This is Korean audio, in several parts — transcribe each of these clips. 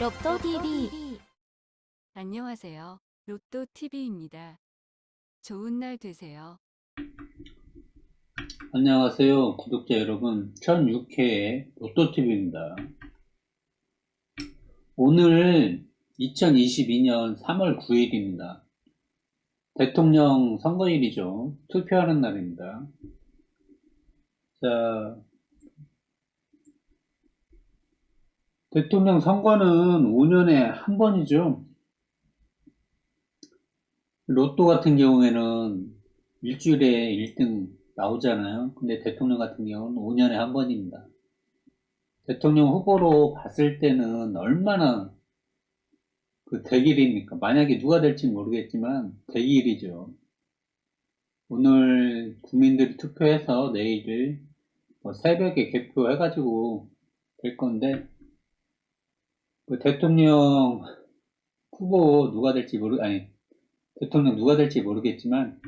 로또 TV 안녕하세요. 로또 TV입니다. 좋은 날 되세요. 안녕하세요, 구독자 여러분. 1006회의 로또TV입니다. 오늘 2022년 3월 9일입니다. 대통령 선거일이죠. 투표하는 날입니다. 자, 대통령 선거는 5년에 한 번이죠. 로또 같은 경우에는 일주일에 1등 나오잖아요. 근데 대통령 같은 경우는 5년에 한 번입니다. 대통령 후보로 봤을 때는 얼마나 그 대길입니까? 만약에 누가 될지 모르겠지만 대길이죠. 오늘 국민들이 투표해서 내일 뭐 새벽에 개표해가지고 될 건데 그 대통령 후보 누가 될지 모르 아니 대통령 누가 될지 모르겠지만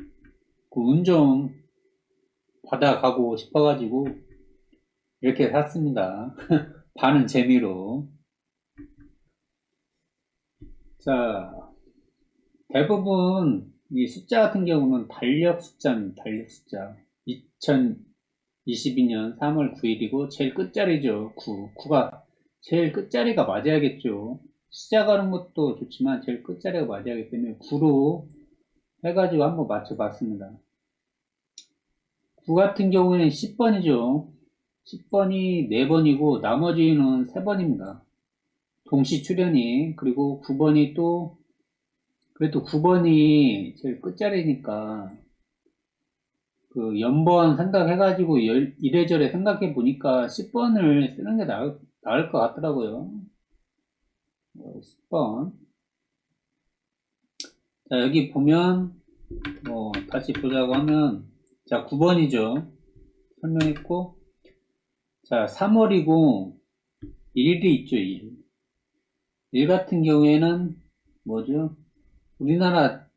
그 운 좀 받아가고 싶어가지고 이렇게 샀습니다. 반은 재미로. 자, 대부분 이 숫자 같은 경우는 달력 숫자입니다. 달력 숫자. 2022년 3월 9일이고 제일 끝자리죠. 9. 9가 제일 끝자리가 맞아야겠죠. 시작하는 것도 좋지만 제일 끝자리가 맞아야 하기 때문에 9로 해가지고 한번 맞춰봤습니다. 9 같은 경우에는 10번이죠. 10번이 4번이고 나머지는 3번입니다. 동시 출연이 그리고 9번이 또 그래도 9번이 제일 끝자리니까 그 연번 생각해가지고 열- 이래저래 생각해 보니까 10번을 쓰는 게 나을, 나을 것 같더라고요. 어, 10번. 자, 여기 보면, 뭐, 다시 보자고 하면, 자, 9번이죠. 설명했고, 자, 3월이고, 1일이 있죠, 1. 1 같은 경우에는, 뭐죠? 우리나라,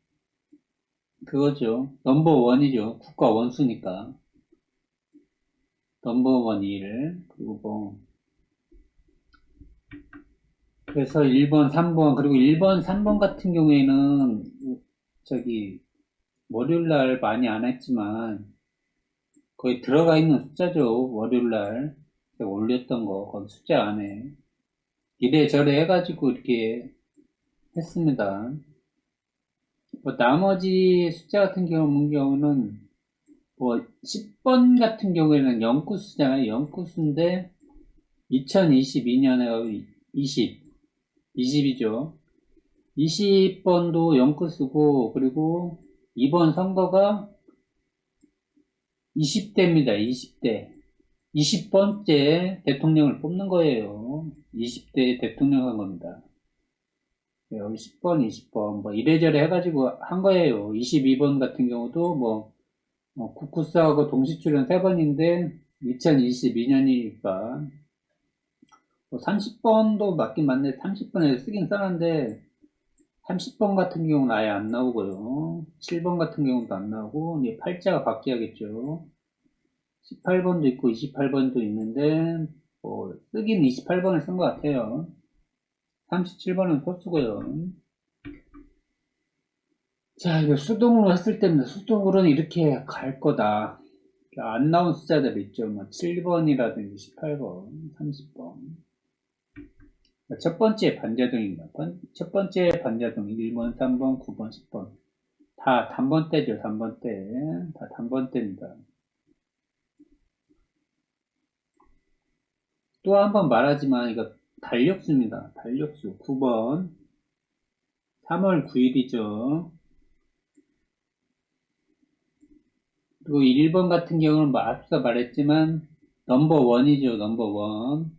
그거죠. 넘버원이죠. 국가 원수니까. 넘버원 1. 그리고 뭐, 그래서 1번, 3번, 그리고 1번, 3번 같은 경우에는, 저기, 월요일 날 많이 안 했지만, 거의 들어가 있는 숫자죠. 월요일 날 올렸던 거, 거기 숫자 안에. 이래저래 해가지고 이렇게 했습니다. 뭐, 나머지 숫자 같은 경우, 경우는, 뭐, 10번 같은 경우에는 영구수잖아요. 영구수인데, 2022년에 20, 20이죠. 20번도 영구수고, 그리고 이번 선거가 20대입니다. 20대. 20번째 대통령을 뽑는 거예요. 20대 대통령 한 겁니다. 네, 여기 10번, 20번, 뭐 이래저래 해가지고 한 거예요. 22번 같은 경우도 뭐, 뭐 국구스하고 동시 출연 3번인데 2022년이니까 뭐 30번도 맞긴 맞네. 30번에 쓰긴 써놨는데 30번 같은 경우는 아예 안 나오고요. 7번 같은 경우도 안 나오고 이제 팔자가 바뀌어야겠죠. 18번도 있고 28번도 있는데 뭐 쓰긴 28번을 쓴 것 같아요. 37번은 소수고요. 자, 이거 수동으로 했을 때는 수동으로는 이렇게 갈 거다. 안 나온 숫자들 있죠. 뭐 7번이라든지 18번, 30번. 첫 번째 반자동입니다. 번- 첫 번째 반자동 1번, 3번, 9번, 10번. 다 단번대죠, 단번대. 다 단번대입니다. 또 한 번 말하지만 이거 달력수입니다. 달력수 9번 3월 9일이죠. 그리고 1번 같은 경우는 뭐 앞서 말했지만 넘버 원이죠. 넘버 원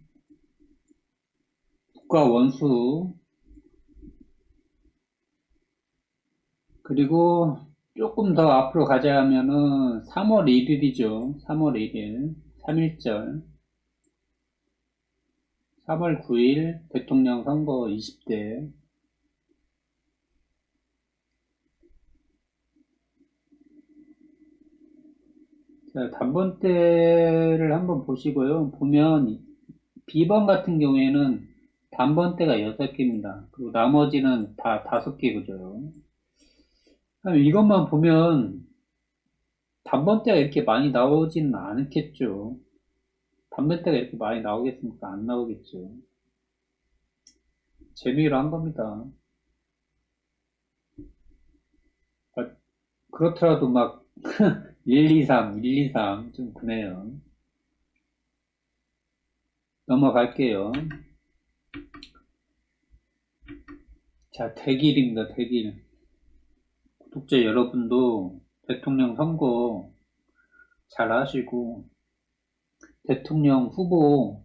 국가 원수 그리고 조금 더 앞으로 가자 하면은 3월 1일이죠. 3월 1일 3일절 3월 9일 대통령 선거 20대 자, 단번대를 한번 보시고요. 보면 B번 같은 경우에는 단번대가 여섯 개입니다. 그리고 나머지는 다 다섯 개 그죠? 그럼 이것만 보면 단번대가 이렇게 많이 나오지는 않겠죠. 단번대가 이렇게 많이 나오겠습니까? 안 나오겠죠. 재미로 한 겁니다. 아, 그렇더라도 막 1, 2, 3, 1, 2, 3 좀 그네요. 넘어갈게요. 자, 대길입니다, 대길. 구독자 여러분도 대통령 선거 잘 하시고, 대통령 후보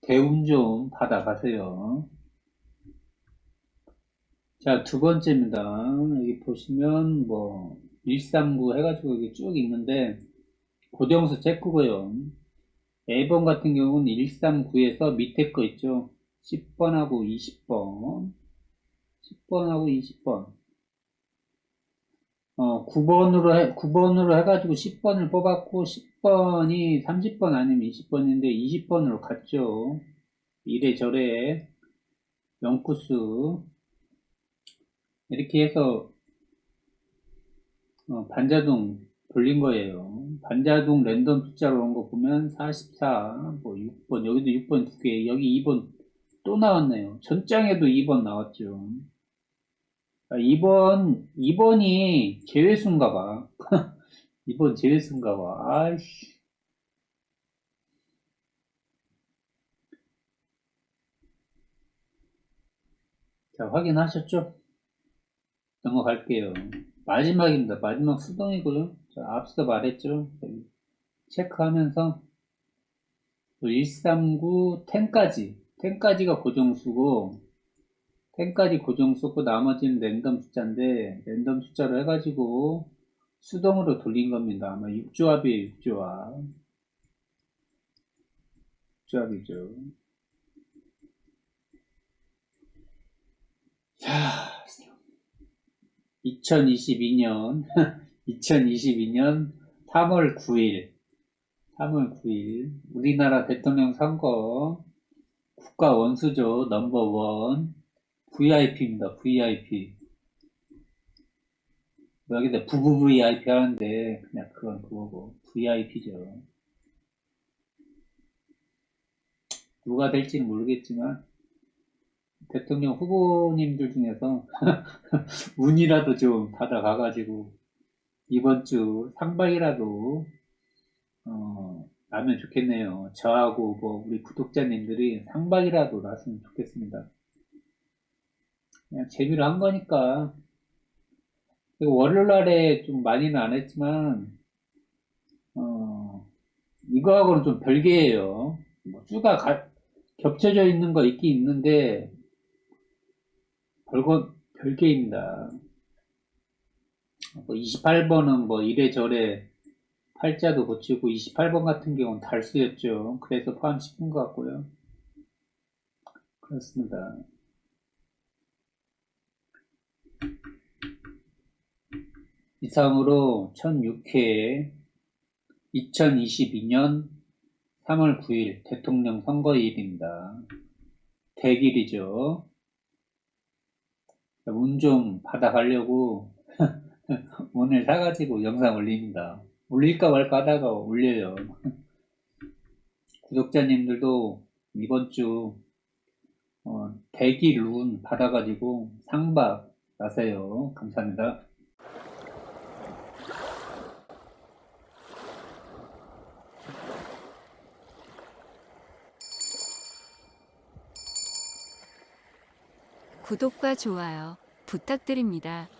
대운 좀 받아가세요. 자, 두 번째입니다. 여기 보시면 뭐, 139 해가지고 여기 쭉 있는데, 고정수 체크고요. A번 같은 경우는 139에서 밑에 거 있죠. 10번하고 20번. 10번하고 20번. 어, 9번으로 해, 9번으로 해가지고 10번을 뽑았고, 10번이 30번 아니면 20번인데, 20번으로 갔죠. 이래저래, 영쿠스. 이렇게 해서, 어, 반자동 돌린 거예요. 반자동 랜덤 숫자로 온 거 보면 44, 뭐 6번, 여기도 6번 두 개, 여기 2번 또 나왔네요. 전장에도 2번 나왔죠. 2번, 2번이 제외수인가 봐. 2번 제외수인가 봐. 아이씨. 자, 확인하셨죠? 넘어갈게요. 마지막입니다. 마지막 수동이고요. 자, 앞서 말했죠. 여기 체크하면서 139, 10까지 10까지가 고정수고 10까지 고정수고 나머지는 랜덤 숫자인데 랜덤 숫자로 해가지고 수동으로 돌린 겁니다. 아마 6조합이에요. 6조합 6조합이죠. 자 2022년 2022년 3월 9일 3월 9일 우리나라 대통령 선거 국가 원수죠. 넘버원. VIP입니다. VIP 여기다 부부 VIP 하는데 그냥 그건 그거고. VIP죠. 누가 될지는 모르겠지만 대통령 후보님들 중에서 운이라도 좀 받아가가지고 이번 주 상박이라도 어, 나면 좋겠네요. 저하고 뭐 우리 구독자님들이 상박이라도 났으면 좋겠습니다. 그냥 재미로 한 거니까 그리고 월요일 날에 좀 많이는 안 했지만 어, 이거하고는 좀 별개예요. 뭐 주가 가- 겹쳐져 있는 거 있긴 있는데 별거 별개입니다. 뭐 28번은 뭐 이래저래 팔자도 고치고 28번 같은 경우는 달수였죠. 그래서 포함시킨 것 같고요. 그렇습니다. 이상으로 1006회 2022년 3월 9일 대통령 선거일입니다. 대길이죠. 운 좀 받아가려고 오늘 사가지고 영상 올립니다. 올릴까 말까 하다가 올려요. 구독자님들도 이번 주 어, 대기 룬 받아가지고 상박 나세요. 감사합니다. 구독과 좋아요 부탁드립니다.